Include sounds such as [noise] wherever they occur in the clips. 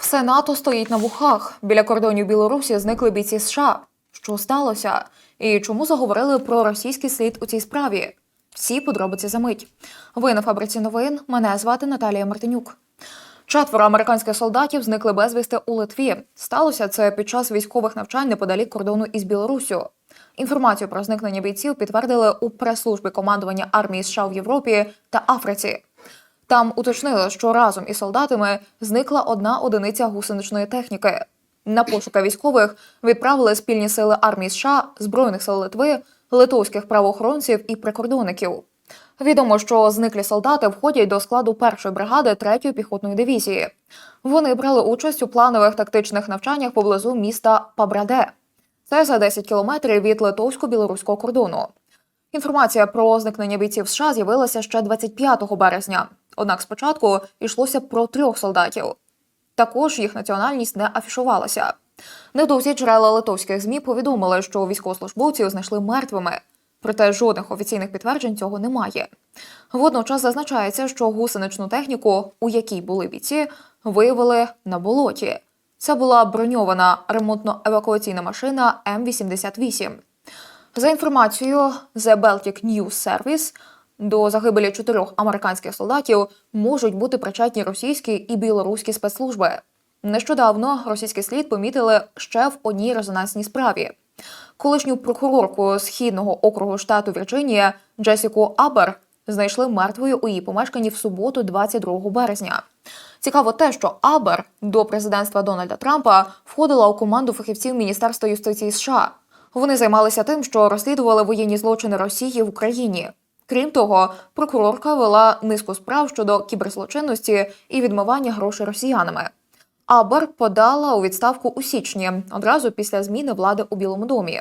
Все НАТО стоїть на вухах. Біля кордонів Білорусі зникли бійці США. Що сталося? І чому заговорили про російський слід у цій справі? Всі подробиці за мить. Ви на фабриці новин. Мене звати Наталія Мартинюк. Четверо американських солдатів зникли безвісти у Литві. Сталося це під час військових навчань неподалік кордону із Білоруссю. Інформацію про зникнення бійців підтвердили у прес-службі командування армії США в Європі та Африці. Там уточнили, що разом із солдатами зникла одна одиниця гусеничної техніки. На пошуки військових відправили спільні сили армії США, збройних сил Литви, литовських правоохоронців і прикордонників. Відомо, що зниклі солдати входять до складу першої бригади 3-ї піхотної дивізії. Вони брали участь у планових тактичних навчаннях поблизу міста Пабраде. Це за 10 кілометрів від литовсько-білоруського кордону. Інформація про зникнення бійців США з'явилася ще 25 березня. Однак спочатку йшлося про трьох солдатів. Також їх національність не афішувалася. Невдовзі джерела литовських змі повідомили, що військовослужбовців знайшли мертвими. Проте жодних офіційних підтверджень цього немає. Водночас зазначається, що гусеничну техніку, у якій були бійці, виявили на болоті. Це була броньована ремонтно-евакуаційна машина М-88. За інформацією The Baltic News Service, до загибелі чотирьох американських солдатів можуть бути причетні російські і білоруські спецслужби. Нещодавно російський слід помітили ще в одній резонансній справі. Колишню прокурорку східного округу штату Вірджинія Джесіку Абер знайшли мертвою у її помешканні в суботу, 22 березня. Цікаво те, що Абер до президентства Дональда Трампа входила у команду фахівців Міністерства юстиції США. Вони займалися тим, що розслідували воєнні злочини Росії в Україні. Крім того, прокурорка вела низку справ щодо кіберзлочинності і відмивання грошей росіянами. Абер подала у відставку у січні, одразу після зміни влади у Білому домі.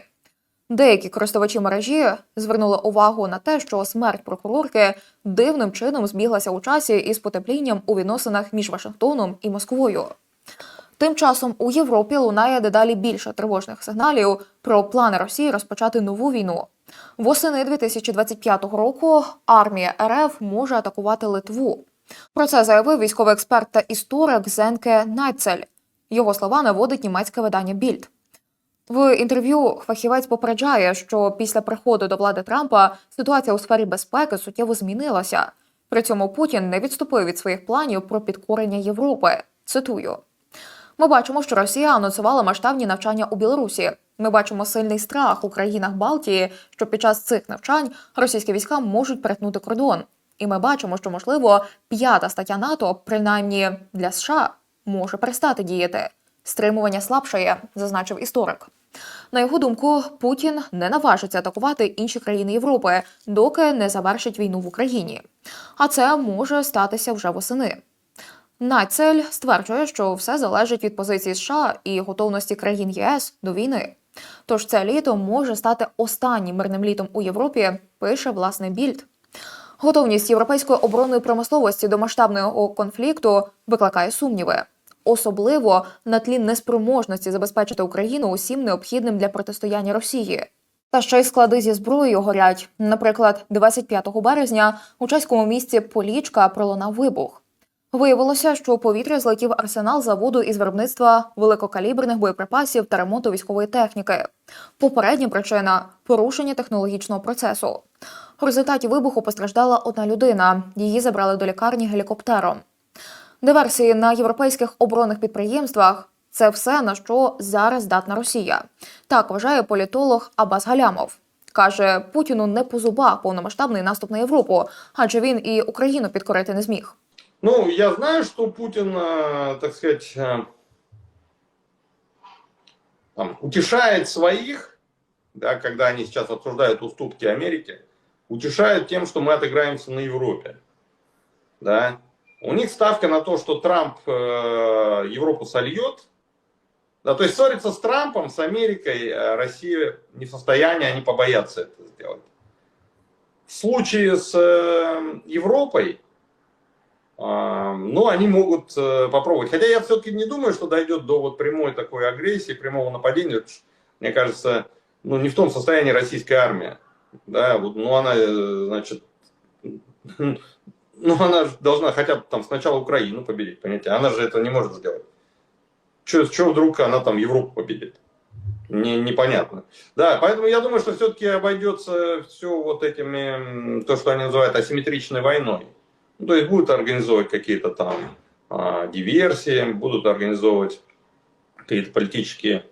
Деякі користувачі мережі звернули увагу на те, що смерть прокурорки дивним чином збіглася у часі із потеплінням у відносинах між Вашингтоном і Москвою. Тим часом у Європі лунає дедалі більше тривожних сигналів про плани Росії розпочати нову війну. Восени 2025 року армія РФ може атакувати Литву. Про це заявив військовий експерт та історик Зенке Найцель. Його слова наводить німецьке видання Більд. В інтерв'ю фахівець попереджає, що після приходу до влади Трампа ситуація у сфері безпеки суттєво змінилася. При цьому Путін не відступив від своїх планів про підкорення Європи. Цитую. Ми бачимо, що Росія анонсувала масштабні навчання у Білорусі. Ми бачимо сильний страх у країнах Балтії, що під час цих навчань російські війська можуть перетнути кордон. І ми бачимо, що можливо п'ята стаття НАТО, принаймні для США, може перестати діяти. Стримування слабшає, зазначив історик. На його думку, Путін не наважиться атакувати інші країни Європи, доки не завершить війну в Україні. А це може статися вже восени. Нацель стверджує, що все залежить від позиції США і готовності країн ЄС до війни. Тож це літо може стати останнім мирним літом у Європі, пише власне більд. Готовність європейської оборонної промисловості до масштабного конфлікту викликає сумніви, особливо на тлі неспроможності забезпечити Україну усім необхідним для протистояння Росії. Та ще й склади зі зброєю горять. Наприклад, 25 березня у чеському місті Полічка пролунав вибух. Виявилося, що у повітря злетів арсенал заводу із виробництва великокаліберних боєприпасів та ремонту військової техніки. Попередня причина порушення технологічного процесу. У результаті вибуху постраждала одна людина. Її забрали до лікарні гелікоптером. Диверсії на європейських оборонних підприємствах це все на що зараз здатна Росія. Так вважає політолог Абас Галямов. Каже, Путіну не по зубах повномасштабний наступ на Європу, адже він і Україну підкорити не зміг. Ну, я знаю, что Путин, э, так сказать, э, там, утешает своих, да, когда они сейчас обсуждают уступки Америке, утешает тем, что мы отыграемся на Европе. Да. У них ставка на то, что Трамп э, Европу сольет. Да, то есть ссориться с Трампом, с Америкой, э, Россия не в состоянии, они побоятся это сделать. В случае с э, Европой, ну, они могут э, попробовать. Хотя я все-таки не думаю, что дойдет до вот прямой такой агрессии, прямого нападения. Мне кажется, ну, не в том состоянии российская армия. Да, вот, ну, она, э, значит, [laughs] ну, она должна хотя бы там сначала Украину победить, понимаете? Она же это не может сделать. Что вдруг она там Европу победит? Не, непонятно. Да, поэтому я думаю, что все-таки обойдется все вот этими, то, что они называют асимметричной войной. Ну, то есть будут организовывать какие-то там а, диверсии, будут организовывать какие-то политические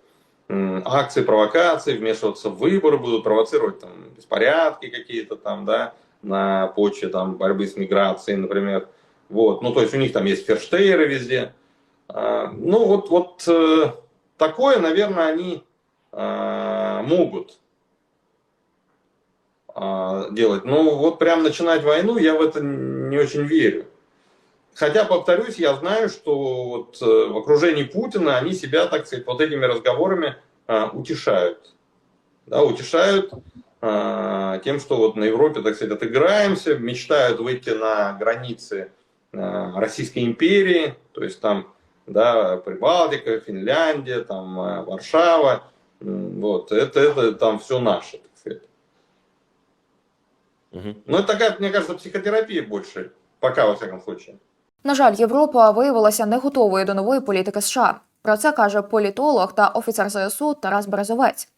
м, акции, провокации, вмешиваться в выборы, будут провоцировать там беспорядки какие-то там, да, на почве там борьбы с миграцией, например. Вот, ну то есть у них там есть ферштейры везде. А, ну вот, вот э, такое, наверное, они а, могут а, делать. Но вот прям начинать войну я в это не очень верю. Хотя, повторюсь, я знаю, что вот э, в окружении Путина они себя, так сказать, вот этими разговорами а, утешают. Да, утешают а, тем, что вот на Европе, так сказать, отыграемся, мечтают выйти на границы а, Российской империи, то есть там, да, Прибалтика, Финляндия, там а, Варшава, вот, это, это там все наше, так сказать. Мгм. Ну, это такая, мне кажется, психотерапия больше, пока, во всяком случае. На жаль, Європа виявилася не готовою до нової політики США. Про це каже політолог та офіцер ЗСУ Тарас Березовець.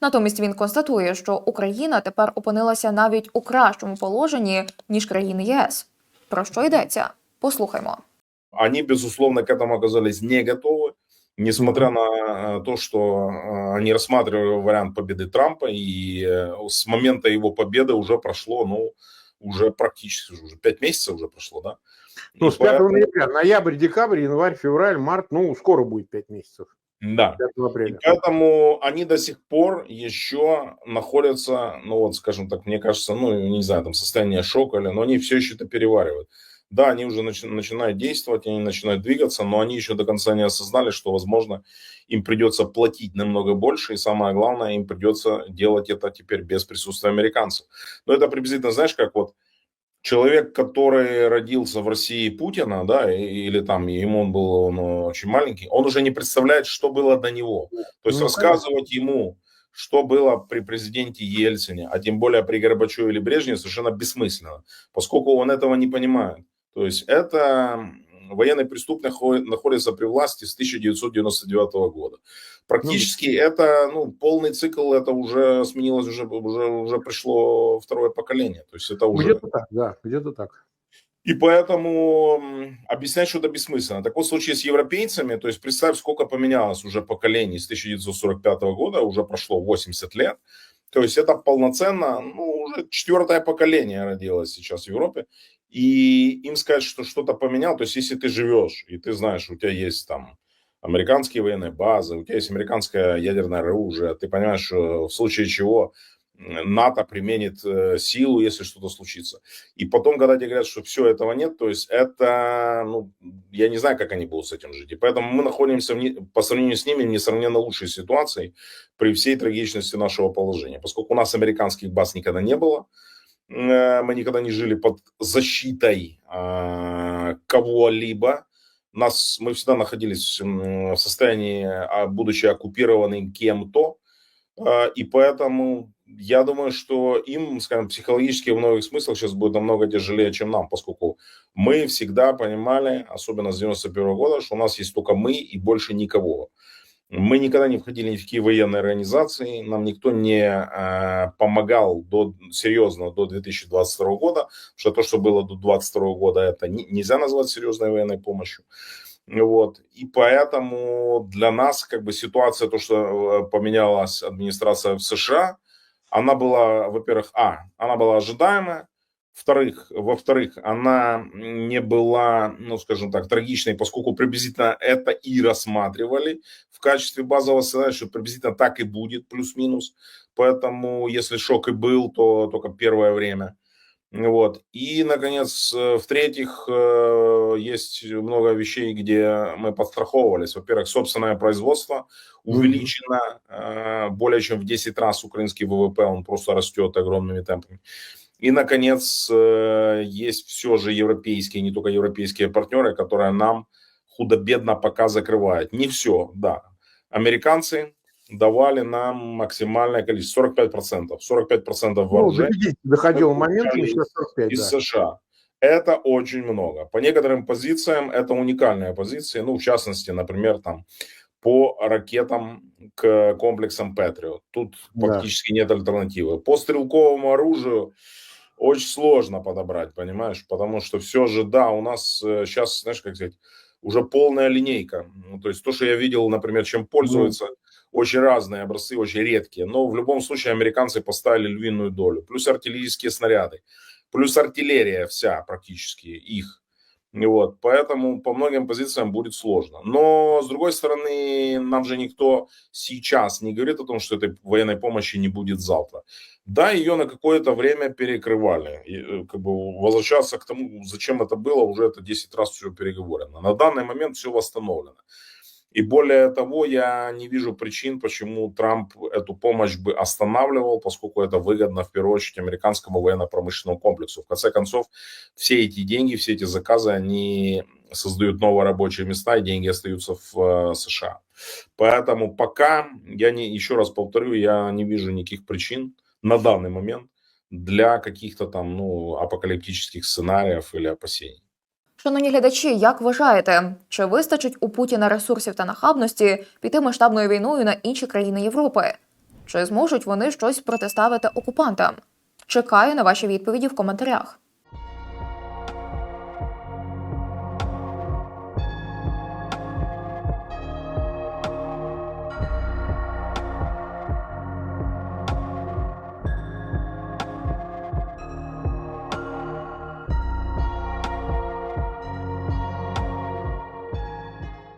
Натомість він констатує, що Україна тепер опинилася навіть у кращому положенні ніж країни ЄС. Про що йдеться? Послухаймо. Они, безусловно, к этому оказались не готовы, Несмотря на э, то, что э, они рассматривали вариант победы Трампа, и э, с момента его победы уже прошло, ну, уже практически уже пять месяцев уже прошло, да? Ну, И с 5 поэтому- ноября, ноябрь, декабрь, январь, февраль, март, ну, скоро будет 5 месяцев. Да. 5 И апреля. поэтому они до сих пор еще находятся, ну вот, скажем так, мне кажется, ну, не знаю, там состояние шока, или, но они все еще это переваривают. Да, они уже начи- начинают действовать, они начинают двигаться, но они еще до конца не осознали, что, возможно, им придется платить намного больше, и самое главное, им придется делать это теперь без присутствия американцев. Но это приблизительно, знаешь, как вот человек, который родился в России Путина, да, или там ему он был он очень маленький, он уже не представляет, что было до него. То есть Ну, рассказывать ему, что было при президенте Ельцине, а тем более при Горбачеве или Брежневе, совершенно бессмысленно, поскольку он этого не понимает. То есть это военный преступник хо- находится при власти с 1999 года. Практически это, ну, полный цикл, это уже сменилось, уже, уже, уже пришло второе поколение. То есть это уже... Где-то так, да, где-то так. И поэтому объяснять что-то бессмысленно. Так вот, в случае с европейцами, то есть представь, сколько поменялось уже поколений с 1945 года, уже прошло 80 лет. То есть это полноценно, ну, уже четвертое поколение родилось сейчас в Европе. И им сказать, что что-то поменял, то есть если ты живешь, и ты знаешь, у тебя есть там американские военные базы, у тебя есть американское ядерное оружие, ты понимаешь, что в случае чего НАТО применит э, силу, если что-то случится. И потом, когда тебе говорят, что все этого нет, то есть это, ну, я не знаю, как они будут с этим жить. И поэтому мы находимся в по сравнению с ними в несравненно лучшей ситуации при всей трагичности нашего положения. Поскольку у нас американских баз никогда не было, э, мы никогда не жили под защитой а, кого-либо. Нас, мы всегда находились в состоянии, а, будучи оккупированы кем-то, а, И поэтому я думаю, что им, скажем, психологически в многих смыслах сейчас будет намного тяжелее, чем нам, поскольку мы всегда понимали, особенно с 91 года, что у нас есть только мы и больше никого. Мы никогда не входили ни в какие военные организации, нам никто не э, помогал до, серьезно до 2022 года, потому что то, что было до 2022 года, это не- нельзя назвать серьезной военной помощью. Вот. И поэтому для нас как бы ситуация, то, что э, поменялась администрация в США, она была, во-первых, а, она была ожидаемая, Вторых, во-вторых, она не была, ну, скажем так, трагичной, поскольку приблизительно это и рассматривали в качестве базового сценария, что приблизительно так и будет, плюс-минус. Поэтому, если шок и был, то только первое время. Вот. И, наконец, э, в-третьих, э, есть много вещей, где мы подстраховывались. Во-первых, собственное производство увеличено э, более чем в 10 раз украинский ВВП, он просто растет огромными темпами. И, наконец, э, есть все же европейские, не только европейские партнеры, которые нам худо-бедно пока закрывают. Не все, да. Американцы давали нам максимальное количество, 45%. 45% Ну, вооружений 50 доходил Мы момент, сейчас 45, из да. США. Это очень много. По некоторым позициям это уникальные позиции. Ну, в частности, например, там по ракетам к комплексам Патриот. Тут Да. фактически нет альтернативы. По стрелковому оружию очень сложно подобрать, понимаешь? Потому что все же, да, у нас сейчас, знаешь, как сказать, уже полная линейка. Ну, то есть то, что я видел, например, чем пользуются, очень разные образцы, очень редкие. Но в любом случае американцы поставили львиную долю. Плюс артиллерийские снаряды, плюс артиллерия вся практически их. Вот, поэтому по многим позициям будет сложно. Но, с другой стороны, нам же никто сейчас не говорит о том, что этой военной помощи не будет завтра. Да, ее на какое-то время перекрывали. И, э, как бы возвращаться к тому, зачем это было, уже это 10 раз все переговорено. На данный момент все восстановлено. И более того, я не вижу причин, почему Трамп эту помощь бы останавливал, поскольку это выгодно в первую очередь американскому военно-промышленному комплексу. В конце концов, все эти деньги, все эти заказы, они создают новые рабочие места, и деньги остаются в э, США. Поэтому пока, я не, еще раз повторю, я не вижу никаких причин на данный момент для каких-то там ну, апокалиптических сценариев или опасений. Шановні глядачі, як вважаєте, чи вистачить у Путіна ресурсів та нахабності піти масштабною війною на інші країни Європи? Чи зможуть вони щось протиставити окупантам? Чекаю на ваші відповіді в коментарях.